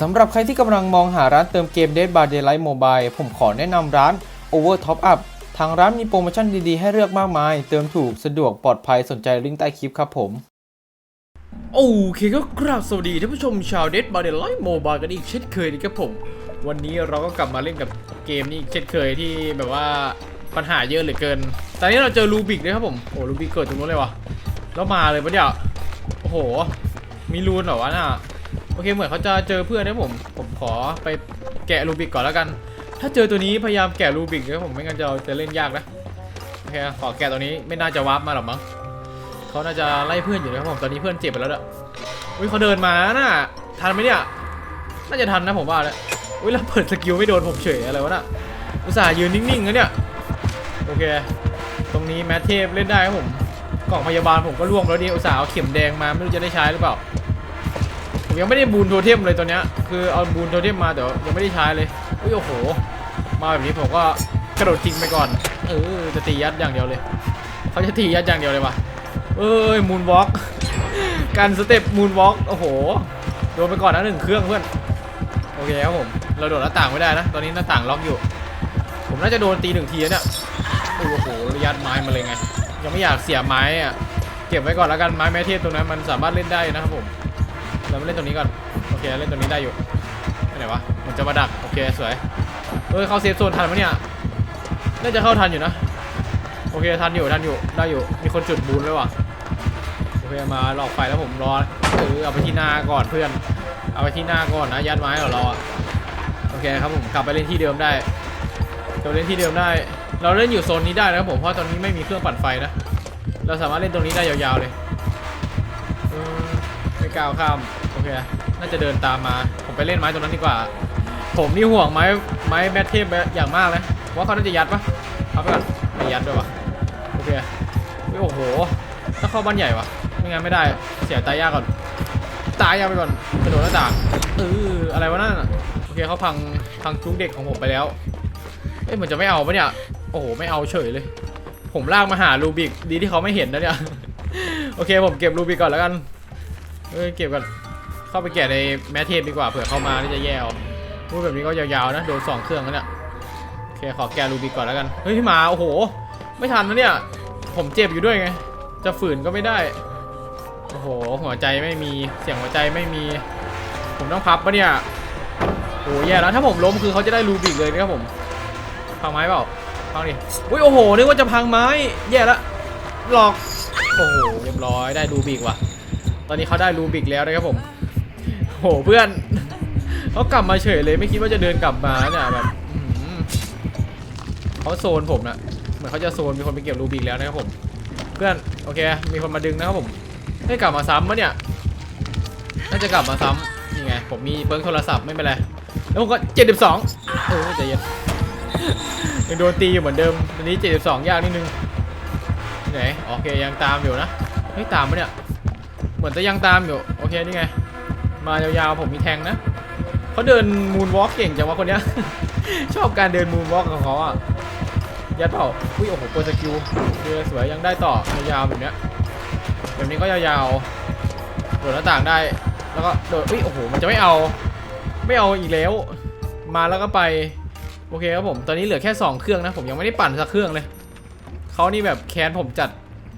สำหรับใครที่กำลังมองหาร้านเติมเกม Dead by Daylight Mobile ผมขอแนะนำร้าน Over Top Up ทางร้านมีโปรโมชั่นดีๆ ให้เลือกมากมาย เติมถูกสะดวกปลอดภัยสนใจลิงก์ใต้คลิปครับผม โอเคก็กราบสวัสดีท่านผู้ชมชาว Dead by Daylight Mobile กันอีกเช่นเคยนะครับผม วันนี้เราก็กลับมาเล่นกับเกมนี้เช่นเคยที่แบบว่า ปัญหาเยอะเหลือเกิน ตอนนี้เราเจอรูบิกด้วยครับผม โอ้รูบิกเกิดตรงนู้นเลยวะแล้วมาเลยปะเนี่ยโอ้โห มีรูนเหรอวะน่ะ โอเคเหมือนเขาจะเจอเพื่อนนะผม ผมขอไปแกะรูบิกก่อนแล้วกัน ถ้าเจอตัวนี้พยายามแกะรูบิกนะผมไม่งั้นจะจะเล่นยากนะ โอเคขอแกะตัวนี้ไม่น่าจะวาร์ปมาหรอกมั้งเขาน่าจะไล่เพื่อนอยู่นะครับผม ตอนนี้เพื่อนเจ็บไปแล้วด้วยอุ้ยเขาเดินมาน่ะ ทันไหมเนี่ย น่าจะทันนะผมว่าแล้วอุ้ยแล้วเปิดสกิลไม่โดนผมเฉยอะไรวะน่ะ อุตส่าห์ยืนนิ่งๆนะเนี่ย โอเค ตรงนี้แมทเทพเล่นได้ครับผมกล่องพยาบาลผมก็ล่วงแล้วดิอุตส่าห์เอาเข็มแดงมาไม่รู้จะได้ใช้หรือเปล่าผมยังไม่ได้บูนโทเทมเลยตัวเนี้ยคือเอาบูนโทเทมมาแต่ยังไม่ได้ใช้เลยอุ้ยโอ้โห มาแบบนี้ผมก็กระโดดทิ้งไปก่อนเออจะตียัดอย่างเดียวเลยเขาจะตียัดอย่างเดียวเลยวะเอ้ยมูนวอล์กการสเต็ปมูนวอล์กโอ้โหโดนไปก่อนนะหนึ่งเครื่องเพื่อนโอเคครับผมเราโดดหน้าต่างไม่ได้นะ ตอนนี้หน้าต่างล็อกอยู่ ผมน่าจะโดนตีหนึ่งทีแล้วเนี่ย โอ้โหยัดไม้มาเลยไง ยังไม่อยากเสียไม้อะเก็บไว้ก่อนแล้วกันไม้แม่เทพตรงนั้นมันสามารถเล่นได้นะครับผมเรามาเล่นตรงนี้ก่อนโอเคเล่นตรงนี้ได้อยู่ไหนวะมันจะมาดักโอเคสวยเอ้ยเข้าเซฟโซนทันปะเนี่ยน่าจะเข้าทันอยู่นะโอเคทันอยู่ทันอยู่ได้อยู่มีคนจุดบูนแล้วว่ะโอเคมาหลอกไฟแล้วผมรอเออเอาไปที่หน้าก่อนเพื่อน เอาไปที่หน้าก่อนนะยัดไม้ของเรอโอเคครับผมกลับไปเล่นที่เดิมได้กลับเล่นที่เดิมได้ เราเล่นอยู่โซนนี้ได้นะครับผมเพราะตอนนี้ไม่มีเครื่องปั่นไฟนะ เราสามารถเล่นตรงนี้ได้ยาวๆเลยไม่ก้าวข้ามโอเคน่าจะเดินตามมาผมไปเล่นไม้ตรงนั้นดีกว่า ผมนี่ห่วงไม้ไม้แบทเทพอย่างมากเลยว่าเขาน่าจะยัดปะเอาไปก่อนไม่ยัดด้วยวะโอเคฮ้ยโอ้โหต้องเข้าบ้านใหญ่วะไม่งั้นไม่ได้เสียตายยากก่อนตายยากไปก่อนกระโดดหน้าต่างเอออะไรวะนั่นโอเคเขาพังพังจุกเด็กของผมไปแล้วเอ้ยเหมือนจะไม่เอาปะเนี่ย โอ้โหไม่เอาเฉยเลย ผมลากมาหารูบิกดีที่เขาไม่เห็นนะเนี่ย โอเคผมเก็บรูบิกก่อนแล้วกันเอ้ยเก็บก่อนเข้าไปแกะในแมทเทปดีกว่าเผื่อเข้ามาที่จะแย่เอาพูดแบบนี้ก็ยาวๆนะโดนสองเครื่องแล้วเนี่ยโอเคขอแกะรูบิกก่อนแล้วกันเฮ้ยมาโอ้โห ไม่ทันนะเนี่ยผมเจ็บอยู่ด้วยไง จะฝืนก็ไม่ได้โอ้โหหัวใจไม่มีเสียงหัวใจไม่มี ผมต้องพับปะเนี่ยโอ้แย่แล้วถ้าผมล้มคือเขาจะได้รูบิกเลยนะครับผมพังไม้เปล่า พังดิอุ้ยโอ้โห นึกว่าจะพังไม้ แย่ละ หลอก โอ้โห เรียบร้อย ได้รูบิกว่ะ ตอนนี้เขาได้รูบิกแล้วนะครับผมโอ้โห เพื่อน เขากลับมาเฉยเลย ไม่คิดว่าจะเดินกลับมาเนี่ยแบบเขาโซนผมนะเหมือนเขาจะโซน มีคนไปเก็บรูบิกแล้วนะครับผม เพื่อน โอเค มีคนมาดึงนะครับผม ได้กลับมาซ้ำปะเนี่ย น่าจะกลับมาซ้ำนี่ไง ผมมีเบิ้งโทรศัพท์ไม่เป็นไร แล้วผมก็เจ็ดสิบสองเออใจเย็น ยังโดนตีอยู่เหมือนเดิมตอนนี้ 72 ยากนิดนึงที่ไหนโอเคยังตามอยู่นะเฮ้ยตามปะเนี่ยเหมือนจะยังตามอยู่โอเคนี่ไง มายาวๆผมมีแทงนะเขาเดินมูนวอล์กเก่งจังวะคนเนี้ย ชอบการเดินมูนวอล์กของเขาอะยัดเปล่าอุ้ยโอ้โหโปรสกิลเรือสวยยังได้ต่อยาวๆแบบเนี้ยแบบนี้ก็ยาวๆโดดหน้าต่างได้ แล้วก็โดดอุ้ยโอ้โหมันจะไม่เอา ไม่เอาอีกแล้ว มาแล้วก็ไป โอเคครับผม ตอนนี้เหลือแค่ 2 เครื่องนะ ผมยังไม่ได้ปั่นสักเครื่องเลย เขานี่แบบแค้นผมจัด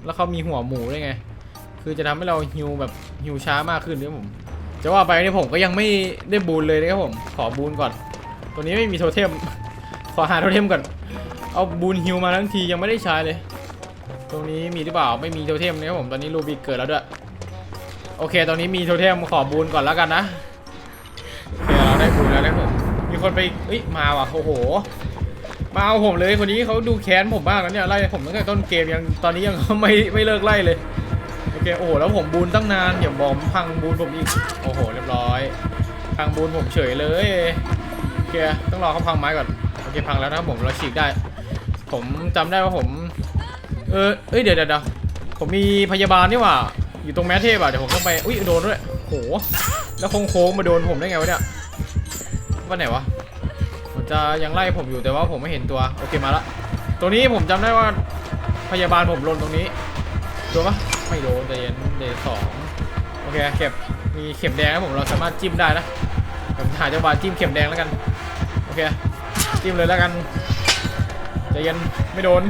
แล้วเขามีหัวหมูด้วยไง คือจะทำให้เราฮิวแบบฮิวช้ามากขึ้นนะผม จะว่าไปนี่ผมก็ยังไม่ได้บูนเลยนะครับผม ขอบูนก่อน ตัวนี้ไม่มีโทเทม ขอหาโทเทมก่อน เอาบูนฮิวมาทั้งทียังไม่ได้ใช้เลย ตรงนี้มีหรือเปล่า ไม่มีโทเทมนะครับผม ตอนนี้รูบิกเกิดแล้วด้วย โอเค ตอนนี้มีโทเทมขอบูนก่อนแล้วกันนะโอเคเราได้บูนแล้วนะ คนไปเอ้ยมาว่ะโอ้โห มาเอาผมเลยคนนี้เขาดูแค้นผมมากนะเนี่ยไล่ผมตั้งแต่ต้นเกมยังตอนนี้ยังไม่ไม่เลิกไล่เลยโอเคโอ้โหแล้วผมบูนตั้งนานเดี๋ยวบอมพังบูนผมอีกโอ้โหเรียบร้อยพังบูนผมเฉยเลยโอเคต้องรอเขาพังไม้ก่อนโอเคพังแล้วนะผมเราฉีกได้ ผมจำได้ว่าผม เออเอ้ยเดี๋ยวเดี๋ยวเดี๋ยวผมมีพยาบาลนี่ว่าอยู่ตรงแมทเทพอะเดี๋ยวผมต้องไปอุ้ยโดนด้วยโหแล้วโค้งๆมาโดนผมได้ไงวะเนี่ยว่าไหนวะ จะยังไล่ผมอยู่แต่ว่าผมไม่เห็นตัว โอเคมาละตัวนี้ผมจำได้ว่าพยาบาลผมลนตรงนี้โดนปะไม่โดนใจเย็นเดย์สองโอเคเก็บมีเข็มแดงครับผมเราสามารถจิ้มได้นะผมหาจังหวะจิ้มเข็มแดงแล้วกันโอเคจิ้มเลยแล้วกันใจเย็นไม่โดน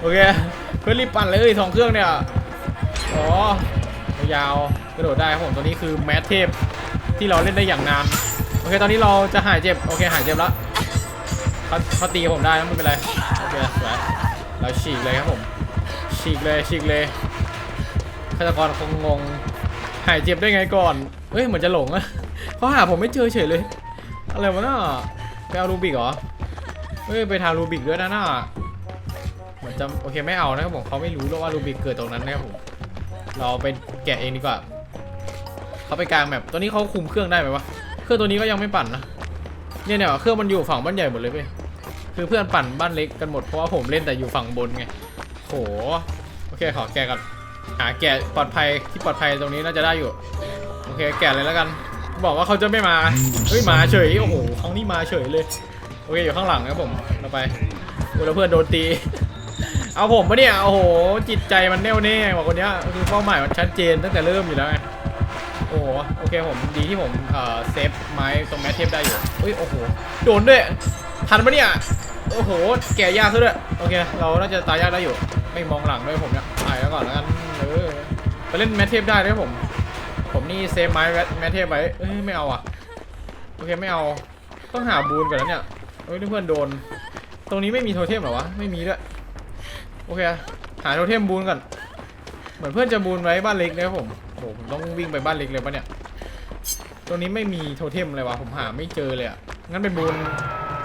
โอเคเพื่อรีบปั่นเลยสองเครื่องเนี่ยอ๋อยาวกระโดดได้ครับผมตัวนี้คือแมทเทพที่เราเล่นได้อย่างนาน โอเคตอนนี้เราจะหายเจ็บ โอเคหายเจ็บแล้วเขาเขาตีผมได้นะไม่เป็นไรโอเคสวยเราฉีกเลยครับผม ฉีกเลยฉีกเลยฆาตกรคงงงหายเจ็บได้ไงก่อนเฮ้ยเหมือนจะหลงอะเขาหาผมไม่เจอเฉยเลย อะไรวะน่ะไปเอารูบิกเหรอเฮ้ยไปทางรูบิกด้วยนะน่ะเหมือนจะโอเคไม่เอานะครับผมเขาไม่รู้หรอกว่ารูบิกเกิดตรงนั้นนะครับผมเราไปแกะเองดีกว่าเขาไปกลางแบบตัวนี้เขาคุมเครื่องได้ไหมวะ รื่องตัวนี้ก็ยังไม่ปั่นนะเนี่ยเนี่ยเครื่องมันอยู่ฝั่งบ้านใหญ่หมดเลยเว้ยคือเพื่อนปั่นบ้านเล็กกันหมดเพราะว่าผมเล่นแต่อยู่ฝั่งบนไงโหโอเคขอแกะกันหาแกะปลอดภัยที่ปลอดภัยตรงนี้น่าจะได้อยู่โอเคแกะเลยแล้วกัน บอกว่าเขาจะไม่มาเฮ้ยมาเฉยโอ้โหครั้งนี้มาเฉยเลยโอเคอยู่ข้างหลังครับผมเราไปโอ้แล้วเพื่อนโดนตีเอาผมปะเนี่ยโอ้โหจิตใจมันแน่วแน่ว่าคนเนี้ยคือเป้าหมายมันชัดเจนตั้งแต่เริ่มอยู่แล้วไง โอ้โหโอเคผมดีที่ผมเอ่อเซฟไม้ตรงแมทเทปได้อยู่เฮ้ยโอ้โหโดนด้วยทันปะเนี่ยโอ้โหแก่ยากซะด้วยโอเคเราน่าจะตายยากได้อยู่ ไม่มองหลังด้วยผมเนี่ยตายแล้วก่อนแล้วกันเออไปเล่นแมทเทปได้ด้วยผม ผมนี่เซฟไม้แมทเทปไว้เอ้ยไม่เอาอะโอเคไม่เอาต้องหาบูนก่อนแล้วเนี่ยเฮ้ยเพื่อนโดน ตรงนี้ไม่มีโทเทมหรอวะไม่มีด้วยโอเคหาโทเทมบูนก่อนเหมือนเพื่อนจะบูนไว้บ้านเล็กนะครับผม หผมต้องวิ่งไปบ้านเล็กเลยปะเนี่ย ตรงนี้ไม่มีโทเทมเลยวะผมหาไม่เจอเลยอะงั้นไปบูน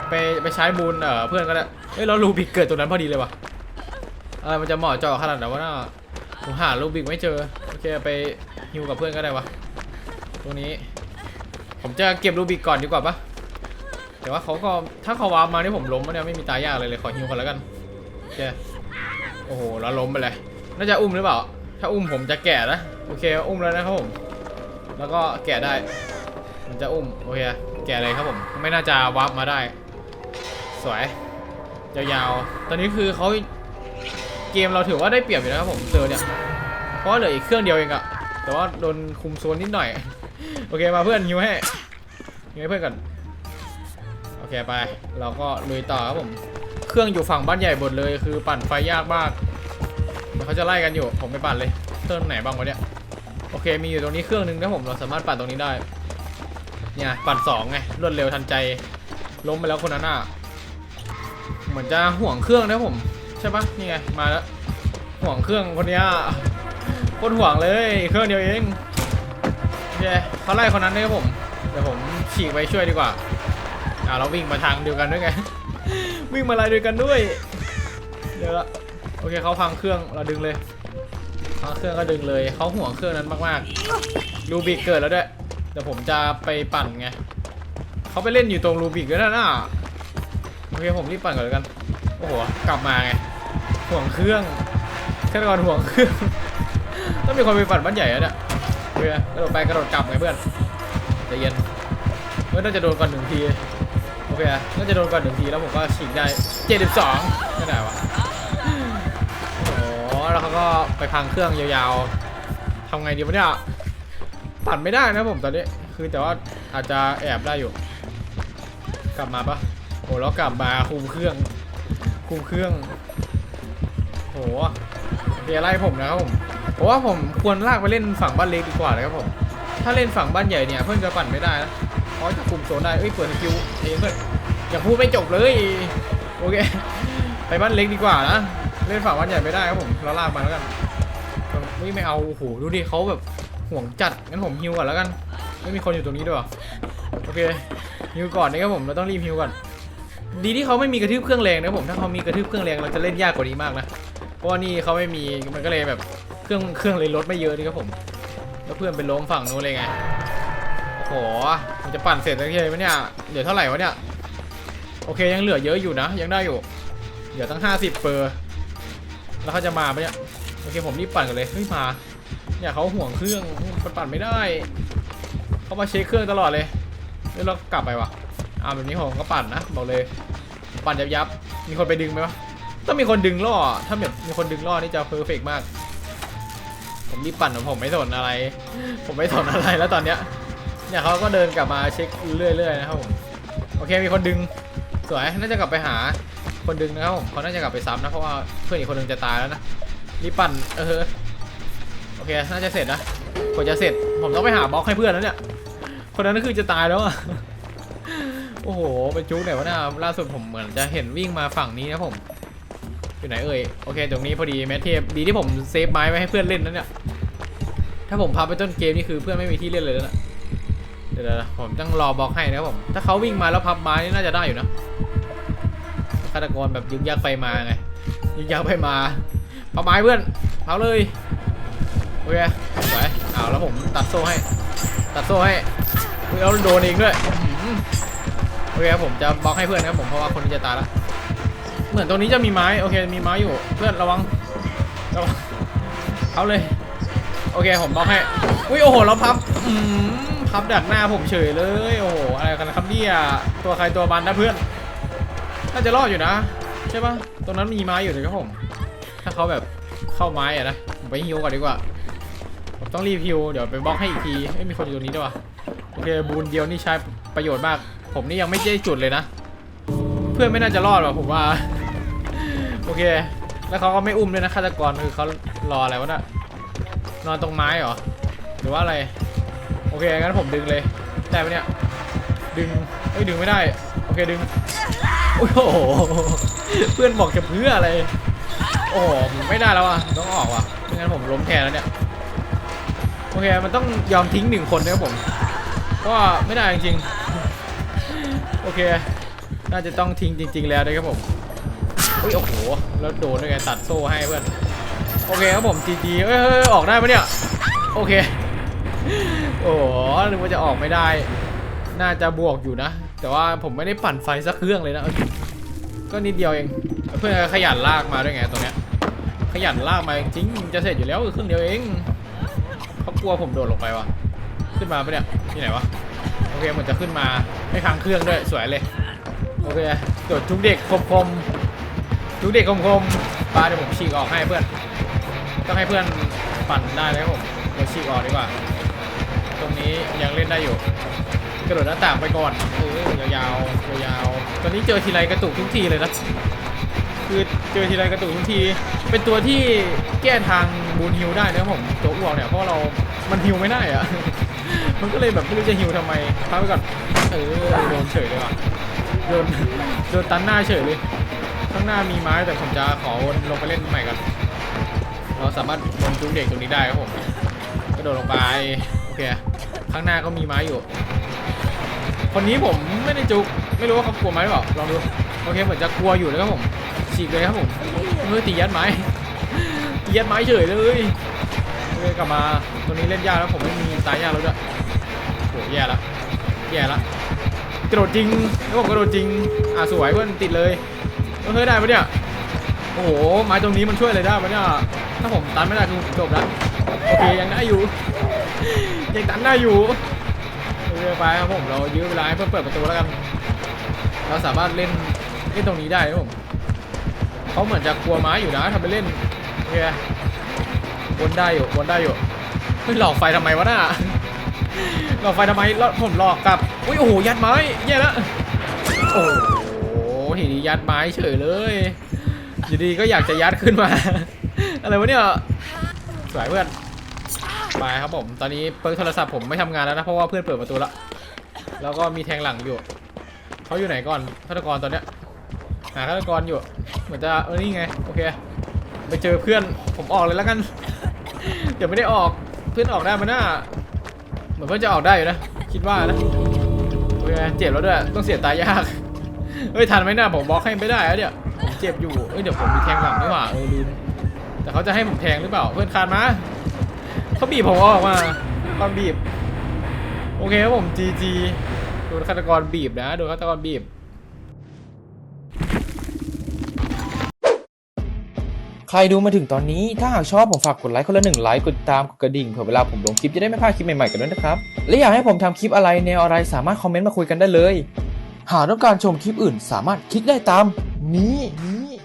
ไปไปใช้บูนเอ่อเพื่อนก็ได้ เอ้ยแล้วลูบิกเกิดตรงนั้นพอดีเลยวะอะไรมันจะเหมาะเจาะขนาดไหนวะน่าผมหาลูบิกไม่เจอ โอเคไปฮิวกับเพื่อนก็ได้วะ ตรงนี้ ผมจะเก็บลูบิกก่อนดีกว่าปะแต่ว่าเขาก็ถ้าเขาวาร์ปมานี่ผมล้มปะเนี่ยไม่มีตายยากเลยเลยขอฮิวก่อนแล้วกันโอเคโอ้โหแล้วล้มไปเลย น่าจะอุ้มหรือเปล่า ถ้าอุ้มผมจะแก่นะ โอเคอุ้มแล้วนะครับผม แล้วก็แก่ได้ มันจะอุ้มโอเคแก่เลยครับผม ไม่น่าจะวาร์ปมาได้ สวยยาวๆ ตอนนี้คือเขาเกมเราถือว่าได้เปรียบอยู่นะครับผมเจอเนี่ย เพราะเหลืออีกเครื่องเดียวเองอะแต่ว่าโดนคุมโซนนิดหน่อย โอเคมาเพื่อนฮิวให้ฮิวให้เพื่อนก่อนโอเคไป เราก็ลุยต่อครับผม เครื่องอยู่ฝั่งบ้านใหญ่หมดเลย คือปั่นไฟยากมากเดี๋ยวเขาจะไล่กันอยู่ ผมไปปั่นเลย เครื่องไหนบ้างวะเนี่ย โอเค มีอยู่ตรงนี้เครื่องนึงนะผมเราสามารถปั่นตรงนี้ได้ เนี่ยปั่นสองไงรวดเร็วทันใจ ล้มไปแล้วคนนั้นอะ เหมือนจะห่วงเครื่องนะผม ใช่ปะนี่ไงมาแล้ว ห่วงเครื่องคนนี้โคตรห่วงเลยเครื่องเดียวเองโอเคเขาไล่คนนั้นนะครับผมเดี๋ยวผมฉีกไปช่วยดีกว่าอ่าเราวิ่งมาทางเดียวกันด้วยไงวิ่งมาลายเดียวกันด้วยเดี๋ยวละโอเคเขาพังเครื่องเราดึงเลย พังเครื่องก็ดึงเลยเขาห่วงเครื่องนั้นมากๆรูบิกเกิดแล้วด้วยเดี๋ยวผมจะไปปั่นไงเขาไปเล่นอยู่ตรงรูบิกด้วยนะน่ะโอเคผมรีบปั่นก่อนแล้วกันโอ้โหกลับมาไงห่วงเครื่องแค่ก่อนห่วงเครื่องต้องมีคนไปปั่นบ้านใหญ่แล้วเนี่ยโอเคกระโดดไปกระโดดกลับไงเพื่อนใจเย็นเพื่อนน่าจะโดนก่อนหนึ่งทีโอเคน่าจะโดนก่อนหนึ่งทีแล้วผมก็ฉีกได้ 72ไม่ได้วะ แล้วเขาก็ไปพังเครื่องยาวๆทำไงดีวะเนี่ยปั่นไม่ได้นะผมตอนนี้ คือแต่ว่าอาจจะแอบได้อยู่ กลับมาปะโอ้แล้วกลับมาคุมเครื่อง คุมเครื่องโหเดี๋ยวไล่ผมนะครับผมเพราะว่าผมควรลากไปเล่นฝั่งบ้านเล็กดีกว่านะครับผม ถ้าเล่นฝั่งบ้านใหญ่เนี่ยเพื่อนจะปั่นไม่ได้นะเพราะจะคุมโซนได้เอ้ยเปิดสกิลเองเพื่อนอย่าพูดไม่จบเลย โอเค ไปบ้านเล็กดีกว่านะ เล่นฝั่งบ้านใหญ่ไม่ได้ครับผมเราลากมาแล้วกันไม่ไม่เอาโอ้โหดูดิเขาแบบห่วงจัดงั้นผมฮิวก่อนแล้วกันไม่มีคนอยู่ตรงนี้ด้วยโอเคฮิวก่อนนะครับผมเราต้องรีบฮิวก่อนดีที่เขาไม่มีกระทืบเครื่องแรงนะผมถ้าเขามีกระทืบเครื่องแรงเราจะเล่นยากกว่านี้มากนะเพราะว่านี่เขาไม่มีมันก็เลยแบบเครื่องเครื่องเลยลดไม่เยอะนี่ครับผม แล้วเพื่อนไปล้มฝั่งนู้นเลยไงโอ้โหมันจะปั่นเสร็จแล้วทีไหมเนี่ยเหลือเท่าไหร่วะเนี่ยโอเคยังเหลือเยอะอยู่นะ ยังได้อยู่เหลือตั้ง 50เปอร์ แล้วเขาจะมาปะเนี่ยโอเคผมรีบปั่นกันเลยเฮ้ยมาเนี่ยเขาห่วงเครื่องมันปั่นไม่ได้เขามาเช็คเครื่องตลอดเลยแล้วเรากลับไปวะอ่าแบบนี้ผมก็ปั่นนะบอกเลย ปั่นยับยับมีคนไปดึงไหมวะต้องมีคนดึงล่อถ้าแบบมีคนดึงล่อนี่จะเพอร์เฟกมาก ผมรีบปั่นผมไม่สนอะไร ผมไม่สนอะไรแล้วตอนเนี้ยเนี่ยเขาก็เดินกลับมาเช็คเรื่อยๆนะครับผมโอเคมีคนดึงสวยน่าจะกลับไปหา คนดึงนะครับผมเขาน่าจะกลับไปซ้ำนะ เพราะว่าเพื่อนอีกคนนึงจะตายแล้วนะรีบปั่นเออโอเค น่าจะเสร็จนะกว่าจะเสร็จ ผมต้องไปหาบล็อกให้เพื่อนแล้วเนี่ย คนนั้นก็คือจะตายแล้วอะโอ้โหไปจุกไหนวะเนะล่าสุดผมเหมือนจะเห็นวิ่งมาฝั่งนี้นะผม อยู่ไหนเอ่ยโอเค ตรงนี้พอดีแมทเทปดีที่ผมเซฟไม้ไว้ให้เพื่อนเล่นนั่นเนี่ยถ้าผมพับไปต้นเกมนี่คือเพื่อนไม่มีที่เล่นเลยแล้วนะเดี๋ยวผมต้องรอบล็อกให้นะผมถ้าเขาวิ่งมาแล้วพับไม้นี่น่าจะได้อยู่นะาตกรแบบยึกยักไปมาไงยึกยักไปมาพับไม้เพื่อนพับเลยโอเคสวยอ้าวแล้วผมตัดโซ่ให้ ตัดโซ่ให้เฮ้ยแล้วโดนเองด้วยโอเคผมจะบล็อกให้เพื่อนนะครับผมเพราะว่าคนนี้จะตายล้วเหมือนตรงนี้จะมีไม้โอเคมีไม้อยู่เพื่อนระวังระวังเอาเลยโอเคผมบล็อกให้อุ้ยโอ้โหเราพับพับดักหน้าผมเฉยเลยโอ้โหอะไรกันครับเนี่ยตัวใครตัวมันนะเพื่อน น่าจะรอดอยู่นะ ใช่ปะตรงนั้นมีไม้อยู่เลยครับผม ถ้าเขาแบบเข้าไม้อะนะผมไปฮิวก่อนดีกว่า ผมต้องรีบฮิวเดี๋ยวไปบล็อกให้อีกทีไม่มีคนอยู่ตรงนี้ด้วยวะโอเคบูนเดียวนี่ใช้ประโยชน์มาก ผมนี่ยังไม่ได้จุดเลยนะ เพื่อนไม่น่าจะรอดหรอผมว่า โอเค แล้วเขาก็ไม่อุ้มด้วยนะฆาตกรคือเขารออะไรวะน่ะนอนตรงไม้เหรอหรือว่าอะไร โอเคงั้นผมดึงเลยได้ไหมเนี่ยดึงเอ้ยดึงไม่ได้ โอเคดึง โอ้โห เพื่อนบอกจะเพื่ออะไร โอ้โหผมไม่ได้แล้วอะ ต้องออกว่ะไม่งั้นผมล้มแทนแล้วเนี่ย โอเค มันต้องยอมทิ้งหนึ่งคนนะครับผมเพราะไม่ได้จริงๆ โอเค น่าจะต้องทิ้งจริง ๆ แล้วนะครับผมอุ้ยโอ้โห แล้วโดนด้วยไงตัดโซ่ให้เพื่อน โอเคครับผมจีจีเอ้ยเอ้ยออกได้ปะเนี่ย โอเค โอ้โหนึกว่าจะออกไม่ได้ น่าจะบวกอยู่นะ แต่ว่าผมไม่ได้ปั่นไฟสักเครื่องเลยนะ ก็นิดเดียวเอง เพื่อนขยันลากมาด้วยไงตรงเนี้ย ขยันลากมาจริงจะเสร็จอยู่แล้วเครื่องเดียวเองเขากลัวผมโดดลงไปวะขึ้นมาปะเนี่ยที่ไหนวะ โอเคเหมือนจะขึ้นมาให้ค้างเครื่องด้วยสวยเลย โอเคโดดทุกเด็กคมคมทุกเด็กคมคมปลาเดี๋ยวผมฉีกออกให้เพื่อน ต้องให้เพื่อนปั่นได้เลยครับผมเดี๋ยวฉีกออกดีกว่า ตรงนี้ยังเล่นได้อยู่ กระโดดหน้าต่างไปก่อนเออยาวๆยาวๆตอนนี้เจอทีไรกระตุกทุกทีเลยนะคือเจอทีไรกระตุกทุกที เป็นตัวที่แก้ทางบูนฮิวได้นะผมตัวอ้วกเนี่ยเพราะเรามันฮิวไม่ได้อะมันก็เลยแบบไม่รู้จะฮิวทำไมพักไปก่อนเออโดนเฉยเลยว่ะโดนโดนตันหน้าเฉยเลยข้างหน้ามีไม้แต่ผมจะขอวนลงไปเล่นใหม่ก่อนเราสามารถวนจุกเด็กตรงนี้ได้ครับผมกระโดดลงไปโอเคข้างหน้าก็มีไม้อยู่ คนนี้ผมไม่ได้จุกไม่รู้ว่าเขากลัวไหมหรือเปล่าลองดูโอเคเหมือนจะกลัวอยู่นะครับผมฉีกเลยครับผมเฮ้ยตียัดไม้ตียัดไม้เฉยเลยโอเคกลับมาตรงนี้เล่นยากแล้วผมไม่มีตายยาแล้วด้วยโหแย่ละแย่ละกระโดดจริงแล้วผมกระโดดจริงอะสวยเพื่อนติดเลยเฮ้ยได้ปะเนี่ยโอ้โหไม้ตรงนี้มันช่วยอะไรได้ปะเนี่ยถ้าผมตันไม่ได้คือจบแล้วโอเคยังได้อยู่ยังตันได้อยู่ เรื่อยๆไปครับผมเรายื้อเวลาให้เพื่อเปิดประตูแล้วกัน เราสามารถเล่นเล่นตรงนี้ได้ครับผมเขาเหมือนจะกลัวไม้อยู่นะทำไปเล่นโอเควนได้อยู่วนได้อยู่เฮ้ยหลอกไฟทำไมวะน่ะหลอกไฟทำไมแล้วผมหลอกกับอุ้ยโอ้โหยัดไม้แย่แล้วโอ้โหทีนี้ยัดไม้เฉยเลยอยู่ดีก็อยากจะยัดขึ้นมา อะไรวะเนี่ยสวยเพื่อน ไปครับผม ตอนนี้เปิดโทรศัพท์ผมไม่ทำงานแล้วนะ เพราะว่าเพื่อนเปิดประตูแล้วแล้วก็มีแทงหลังอยู่ เขาอยู่ไหนก่อนฆาตกรตอนเนี้ย หาฆาตกรอยู่ เหมือนจะเออนี่ไง โอเค ไปเจอเพื่อน ผมออกเลยแล้วกัน เดี๋ยวไม่ได้ออก เพื่อนออกได้มาหน้า เหมือนเพื่อนจะออกได้อยู่นะ คิดว่านะ โอเค เจ็บแล้วด้วย ต้องเสียตายยาก เฮ้ยทันไหมหน้าผมบล็อกให้ไม่ได้แล้วเนี่ยผมเจ็บอยู่เอ้ยเดี๋ยวผมมีแทงหลังนี่หว่าเออลืมแต่เขาจะให้ผมแทงหรือเปล่า เพื่อนคานมา เขาบีบผมออกมาตอนบีบ โอเคครับผมจีจีโดนฆาตกรบีบนะโดนฆาตกรบีบ ใครดูมาถึงตอนนี้ถ้าหากชอบผมฝากกดไลค์คนละหนึ่งไลค์กดติดตามกดกระดิ่งเผื่อเวลาผมลงคลิปจะได้ไม่พลาดคลิปใหม่ๆกันด้วยนะครับ และอยากให้ผมทำคลิปอะไรแนวอะไรสามารถคอมเมนต์มาคุยกันได้เลย หากต้องการชมคลิปอื่นสามารถคลิกได้ตามนี้นี้